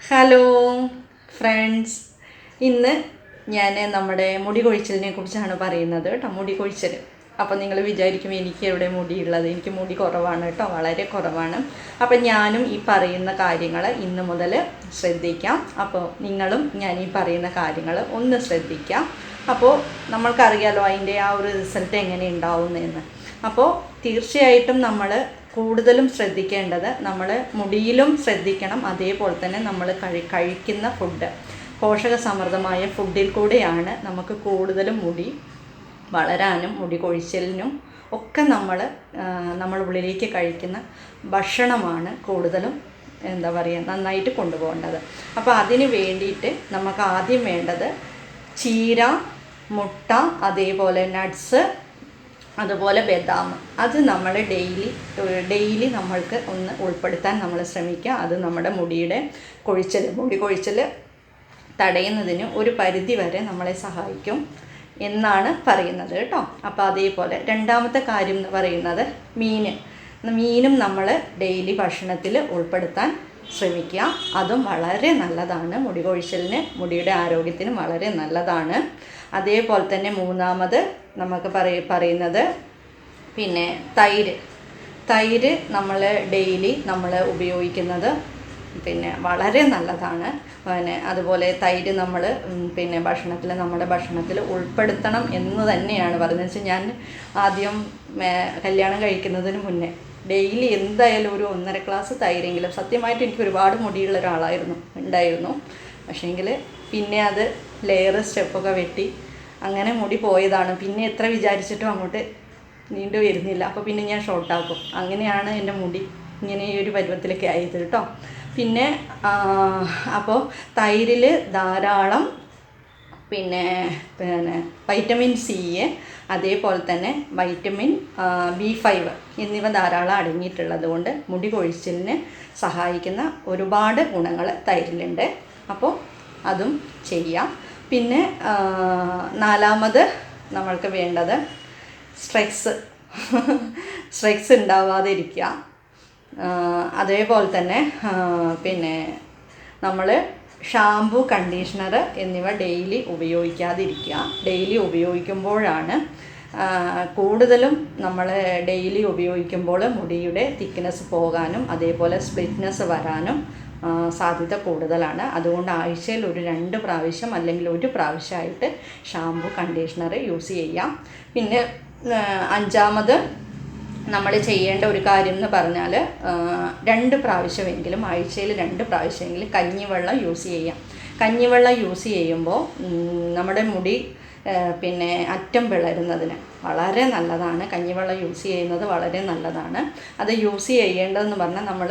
Hello friends ഇന്ന് ഞാൻ നമ്മുടെ മുടി കൊഴിച്ചിലിനെ കുറിച്ചാണ് പറയുന്നത് കേട്ടോ മുടി കൊഴിച്ചൽ അപ്പോൾ നിങ്ങൾ വിചാരിക്കും എനിക്ക് എവിടെ മുടിയുള്ളത്? എനിക്ക് മുടി കുറവാണ് കേട്ടോ വളരെ കുറവാണ്. അപ്പോൾ ഞാനും ഈ പറയുന്ന കാര്യങ്ങൾ ഇന്ന് മുതൽ ശ്രദ്ധിക്കാം. അപ്പോൾ നിങ്ങളും ഞാൻ ഈ പറയുന്ന കാര്യങ്ങൾ ഒന്ന് ശ്രദ്ധിക്കാം. അപ്പോൾ നമ്മൾക്കറിയാലോ അതിന്റെ ആ ഒരു റിസൾട്ട് എങ്ങനെ ഉണ്ടാവുന്നതെന്ന് അപ്പോൾ തീർച്ചയായിട്ടും നമ്മൾ കൂടുതലും ശ്രദ്ധിക്കേണ്ടത് നമ്മൾ മുടിയിലും ശ്രദ്ധിക്കണം. അതേപോലെ തന്നെ നമ്മൾ കഴി കഴിക്കുന്ന ഫുഡ് പോഷകസമൃദ്ധമായ ഫുഡിൽ കൂടെയാണ് നമുക്ക് കൂടുതലും മുടി വളരാനും മുടി കൊഴിച്ചിലിനും ഒക്കെ നമ്മൾ നമ്മൾ ഉള്ളിലേക്ക് കഴിക്കുന്ന ഭക്ഷണമാണ് കൂടുതലും എന്താ പറയുക നന്നായിട്ട് കൊണ്ടുപോകേണ്ടത്. അപ്പോൾ അതിന് വേണ്ടിയിട്ട് നമുക്ക് ആദ്യം വേണ്ടത് ചീര മുട്ട അതേപോലെ നട്ട്സ് അതുപോലെ ബദാം. അത് നമ്മൾ ഡെയിലി ഡെയിലി നമ്മൾക്ക് ഒന്ന് ഉൾപ്പെടുത്താൻ നമ്മൾ ശ്രമിക്കുക. അത് നമ്മുടെ മുടിയുടെ കൊഴിച്ചൽ മുടി കൊഴിച്ചൽ തടയുന്നതിന് ഒരു പരിധി വരെ നമ്മളെ സഹായിക്കും എന്നാണ് പറയുന്നത് കേട്ടോ. അപ്പോൾ അതേപോലെ രണ്ടാമത്തെ കാര്യം എന്ന് പറയുന്നത് മീൻ മീനും നമ്മൾ ഡെയിലി ഭക്ഷണത്തിൽ ഉൾപ്പെടുത്താൻ ശ്രമിക്കുക. അതും വളരെ നല്ലതാണ്. മുടി കൊഴിച്ചലിന് മുടിയുടെ ആരോഗ്യത്തിനും വളരെ നല്ലതാണ്. അതേപോലെ തന്നെ മൂന്നാമത് നമുക്ക് പറയ പറയുന്നത്. പിന്നെ തൈര്. തൈര് നമ്മൾ ഡെയിലി നമ്മൾ ഉപയോഗിക്കുന്നത് പിന്നെ വളരെ നല്ലതാണ്. പിന്നെ അതുപോലെ തൈര് നമ്മൾ പിന്നെ ഭക്ഷണത്തിൽ നമ്മുടെ ഭക്ഷണത്തിൽ ഉൾപ്പെടുത്തണം എന്ന് തന്നെയാണ് പറയുന്നത്. വെച്ചാൽ ഞാൻ ആദ്യം കല്യാണം കഴിക്കുന്നതിന് മുന്നേ ഡെയിലി എന്തായാലും ഒരു ഒന്നര ഗ്ലാസ് തൈരെങ്കിലും സത്യമായിട്ട് എനിക്ക് ഒരുപാട് മുടിയുള്ള ഒരാളായിരുന്നു ഉണ്ടായിരുന്നു. പക്ഷേങ്കിൽ പിന്നെ അത് ലെയർ സ്റ്റെപ്പൊക്കെ വെട്ടി അങ്ങനെ മുടി പോയതാണ്. പിന്നെ എത്ര വിചാരിച്ചിട്ടും അങ്ങോട്ട് നീണ്ടു വരുന്നില്ല. അപ്പോൾ പിന്നെ ഞാൻ ഷോർട്ടാക്കും അങ്ങനെയാണ് എന്റെ മുടി ഇങ്ങനെ ഈ ഒരു പരുവത്തിലൊക്കെ ആയത് കേട്ടോ. പിന്നെ അപ്പോൾ തൈരിൽ ധാരാളം പിന്നെ പിന്നെ വൈറ്റമിൻ സി അതേപോലെ തന്നെ വൈറ്റമിൻ ബി ഫൈവ് എന്നിവ ധാരാളം അടങ്ങിയിട്ടുള്ളത് കൊണ്ട് മുടി കൊഴിച്ചിലിന് സഹായിക്കുന്ന ഒരുപാട് ഗുണങ്ങൾ തൈരിലുണ്ട്. അപ്പോൾ അതും ചെയ്യാം. പിന്നെ നാലാമത് നമ്മൾക്ക് വേണ്ടത് സ്ട്രെക്സ് സ്ട്രെക്സ് ഉണ്ടാവാതിരിക്കുക അതേപോലെ തന്നെ പിന്നെ നമ്മൾ ഷാംപൂ കണ്ടീഷണർ എന്നിവ ഡെയിലി ഉപയോഗിക്കാതിരിക്കുക ഡെയിലി ഉപയോഗിക്കുമ്പോഴാണ് കൂടുതലും നമ്മൾ ഡെയിലി ഉപയോഗിക്കുമ്പോൾ മുടിയുടെ തിക്നെസ് പോകാനും അതേപോലെ സ്പ്ലിറ്റ്നെസ് വരാനും സാധ്യത കൂടുതലാണ്. അതുകൊണ്ട് ആഴ്ചയിൽ ഒരു രണ്ട് പ്രാവശ്യം അല്ലെങ്കിൽ ഒരു പ്രാവശ്യമായിട്ട് ഷാംപൂ കണ്ടീഷണർ യൂസ് ചെയ്യാം. പിന്നെ അഞ്ചാമത് നമ്മൾ ചെയ്യേണ്ട ഒരു കാര്യം എന്ന് പറഞ്ഞാൽ രണ്ട് പ്രാവശ്യമെങ്കിലും ആഴ്ചയിൽ രണ്ട് പ്രാവശ്യമെങ്കിലും കഞ്ഞിവെള്ളം യൂസ് ചെയ്യാം. കഞ്ഞിവെള്ളം യൂസ് ചെയ്യുമ്പോൾ നമ്മുടെ മുടി പിന്നെ അറ്റം പിളരുന്നതിന് വളരെ നല്ലതാണ്. കഞ്ഞിവെള്ളം യൂസ് ചെയ്യുന്നത് വളരെ നല്ലതാണ്. അത് യൂസ് ചെയ്യേണ്ടതെന്ന് പറഞ്ഞാൽ നമ്മൾ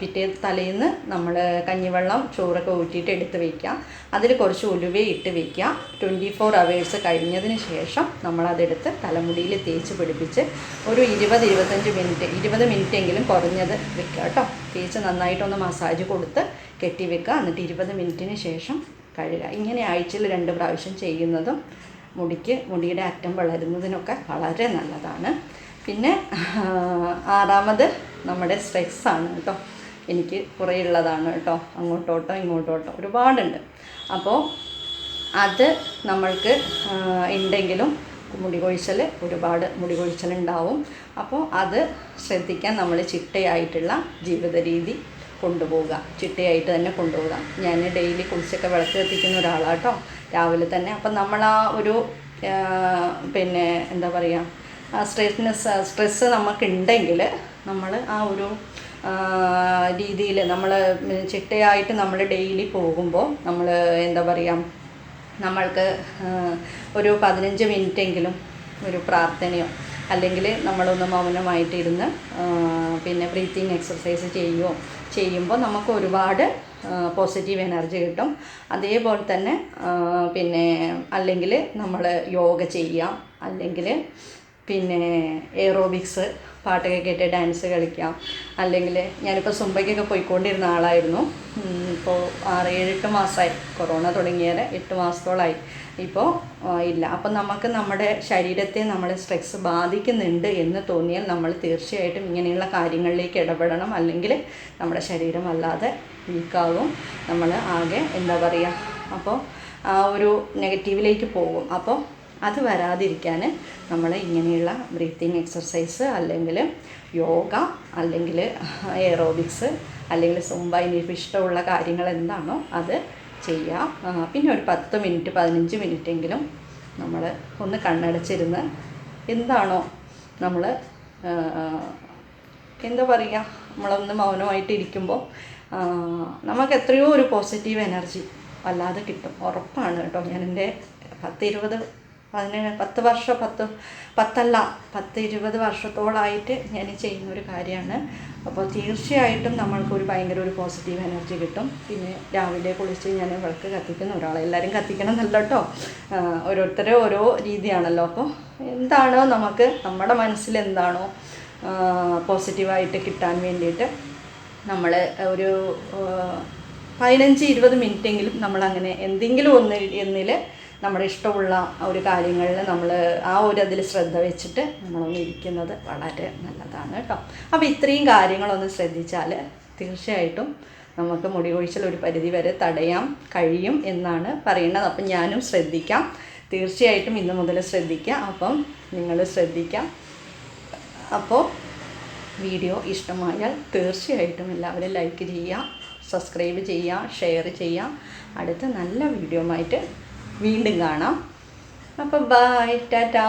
പിറ്റേ തലേന്ന് നമ്മൾ കഞ്ഞിവെള്ളം ചോറൊക്കെ ഊറ്റിയിട്ട് എടുത്ത് വയ്ക്കുക അതിൽ കുറച്ച് ഉലുവ ഇട്ട് വയ്ക്കുക ട്വന്റി ഫോർ അവേഴ്സ് കഴിഞ്ഞതിന് ശേഷം നമ്മളതെടുത്ത് തലമുടിയിൽ തേച്ച് പിടിപ്പിച്ച് ഒരു ഇരുപത് ഇരുപത്തഞ്ച് മിനിറ്റ് ഇരുപത് മിനിറ്റ് എങ്കിലും കുറഞ്ഞത് വെക്കുക കേട്ടോ. തേച്ച് നന്നായിട്ടൊന്ന് മസാജ് കൊടുത്ത് കെട്ടി വെക്കുക. എന്നിട്ട് ഇരുപത് മിനിറ്റിന് ശേഷം കഴുകുക ഇങ്ങനെ ആഴ്ചയിൽ രണ്ട് പ്രാവശ്യം ചെയ്യുന്നതും മുടിക്ക് മുടിയുടെ അറ്റം വളരുന്നതിനൊക്കെ വളരെ നല്ലതാണ്. പിന്നെ ആറാമത് നമ്മുടെ സ്ട്രെസ്സാണ് കേട്ടോ. എനിക്ക് കുറേ ഉള്ളതാണ് കേട്ടോ. അങ്ങോട്ടോട്ടോ ഇങ്ങോട്ടോട്ടോ. ഒരുപാടുണ്ട്. അപ്പോൾ അത് നമ്മൾക്ക് ഉണ്ടെങ്കിലും മുടി കൊഴിച്ചൽ ഒരുപാട് മുടി കൊഴിച്ചലുണ്ടാവും അപ്പോൾ അത് ശ്രദ്ധിക്കാൻ നമ്മൾ ചിട്ടയായിട്ടുള്ള ജീവിത രീതി കൊണ്ടുപോവുക. ചിട്ടയായിട്ട് തന്നെ കൊണ്ടുപോവുക. ഞാൻ ഡെയിലി കുളിച്ചൊക്കെ വിളക്ക് കത്തിക്കുന്ന ഒരാളാട്ടോ. രാവിലെ തന്നെ. അപ്പം നമ്മൾ ആ ഒരു പിന്നെ എന്താ പറയുക സ്ട്രെസ്നെസ് സ്ട്രെസ്സ് നമുക്കുണ്ടെങ്കിൽ നമ്മൾ ആ ഒരു രീതിയിൽ നമ്മൾ ചിട്ടയായിട്ട് നമ്മൾ ഡെയിലി പോകുമ്പോൾ നമ്മൾ എന്താ പറയുക നമ്മൾക്ക് ഒരു പതിനഞ്ച് മിനിറ്റെങ്കിലും ഒരു പ്രാർത്ഥനയോ അല്ലെങ്കിൽ നമ്മളൊന്ന് മൗനമായിട്ടിരുന്ന് പിന്നെ ബ്രീത്തിങ് എക്സസൈസ് ചെയ്യുമോ ചെയ്യുമ്പോൾ നമുക്ക് ഒരുപാട് പോസിറ്റീവ് എനർജി കിട്ടും. അതേപോലെ തന്നെ പിന്നെ അല്ലെങ്കിൽ നമ്മൾ യോഗ ചെയ്യാം അല്ലെങ്കിൽ പിന്നെ എയറോബിക്സ് പാട്ടൊക്കെ കേട്ട് ഡാൻസ് കളിക്കാം. അല്ലെങ്കിൽ ഞാനിപ്പോൾ സുംബയ്ക്കൊക്കെ പോയിക്കൊണ്ടിരുന്ന ആളായിരുന്നു. ഇപ്പോൾ ആറ് ഏഴെട്ട് മാസമായി കൊറോണ തുടങ്ങിയാൽ എട്ട് മാസത്തോളമായി ഇപ്പോൾ ഇല്ല. അപ്പം നമുക്ക് നമ്മുടെ ശരീരത്തെ നമ്മളെ സ്ട്രെസ് ബാധിക്കുന്നുണ്ട് എന്ന് തോന്നിയാൽ നമ്മൾ തീർച്ചയായിട്ടും ഇങ്ങനെയുള്ള കാര്യങ്ങളിലേക്ക് ഇടപെടണം. അല്ലെങ്കിൽ നമ്മുടെ ശരീരം വല്ലാതെ വീക്കാകും. നമ്മൾ ആകെ എന്താ പറയുക അപ്പോൾ ആ ഒരു നെഗറ്റീവിലേക്ക് പോകും. അപ്പോൾ അത് വരാതിരിക്കാൻ നമ്മൾ ഇങ്ങനെയുള്ള ബ്രീത്തിങ് എക്സർസൈസ് അല്ലെങ്കിൽ യോഗ അല്ലെങ്കിൽ എയറോബിക്സ് അല്ലെങ്കിൽ സുംബ ഇനിയിപ്പോൾ ഇഷ്ടമുള്ള കാര്യങ്ങൾ എന്താണോ അത് ചെയ്യുക പിന്നെ ഒരു പത്ത് മിനിറ്റ് പതിനഞ്ച് മിനിറ്റെങ്കിലും നമ്മൾ ഒന്ന് കണ്ണടച്ചിരുന്ന് എന്താണോ നമ്മൾ എന്താ പറയുക നമ്മളൊന്ന് മൗനമായിട്ട് ഇരിക്കുമ്പോൾ നമുക്ക് എത്രയോ ഒരു പോസിറ്റീവ് എനർജി വല്ലാതെ കിട്ടും. ഉറപ്പാണ് കേട്ടോ. ഞാൻ എന്റെ പത്ത് ഇരുപത് പതിനേഴ് പത്ത് വർഷം പത്ത് പത്തല്ല പത്ത് ഇരുപത് വർഷത്തോളായിട്ട് ഞാൻ ചെയ്യുന്ന ഒരു കാര്യമാണ്. അപ്പോൾ തീർച്ചയായിട്ടും നമ്മൾക്ക് ഒരു ഭയങ്കര ഒരു പോസിറ്റീവ് എനർജി കിട്ടും. പിന്നെ രാവിലെ കുളിച്ച് ഞാൻ വിളക്ക് കത്തിക്കുന്ന ഒരാളെ എല്ലാവരും കത്തിക്കണം എന്നല്ല കേട്ടോ ഓരോരുത്തരും ഓരോ രീതിയാണല്ലോ. അപ്പോൾ എന്താണോ നമുക്ക് നമ്മുടെ മനസ്സിൽ എന്താണോ പോസിറ്റീവായിട്ട് കിട്ടാൻ വേണ്ടിയിട്ട് നമ്മൾ ഒരു പതിനഞ്ച് ഇരുപത് മിനിറ്റെങ്കിലും നമ്മളങ്ങനെ എന്തെങ്കിലും ഒന്ന് എന്നിൽ നമ്മുടെ ഇഷ്ടമുള്ള ഒരു കാര്യങ്ങളിൽ നമ്മൾ ആ ഒരു അതിൽ ശ്രദ്ധ വെച്ചിട്ട് നമ്മളൊന്ന് ഇരിക്കുന്നത് വളരെ നല്ലതാണ് കേട്ടോ. അപ്പോൾ ഇത്രയും കാര്യങ്ങളൊന്ന് ശ്രദ്ധിച്ചാൽ തീർച്ചയായിട്ടും നമുക്ക് മുടി കൊഴിച്ചൽ ഒരു പരിധി വരെ തടയാം കഴിയും എന്നാണ് പറയുന്നത്. അപ്പം ഞാനും ശ്രദ്ധിക്കാം. തീർച്ചയായിട്ടും ഇന്ന് മുതൽ ശ്രദ്ധിക്കാം. അപ്പം നിങ്ങൾ ശ്രദ്ധിക്കാം. അപ്പോൾ വീഡിയോ ഇഷ്ടമായാൽ തീർച്ചയായിട്ടും എല്ലാവരും ലൈക്ക് ചെയ്യുക സബ്സ്ക്രൈബ് ചെയ്യുക ഷെയർ ചെയ്യുക. അടുത്ത നല്ല വീഡിയോ ആയിട്ട് വീണ്ടും കാണാം. അപ്പോൾ ബൈ ടാറ്റാ.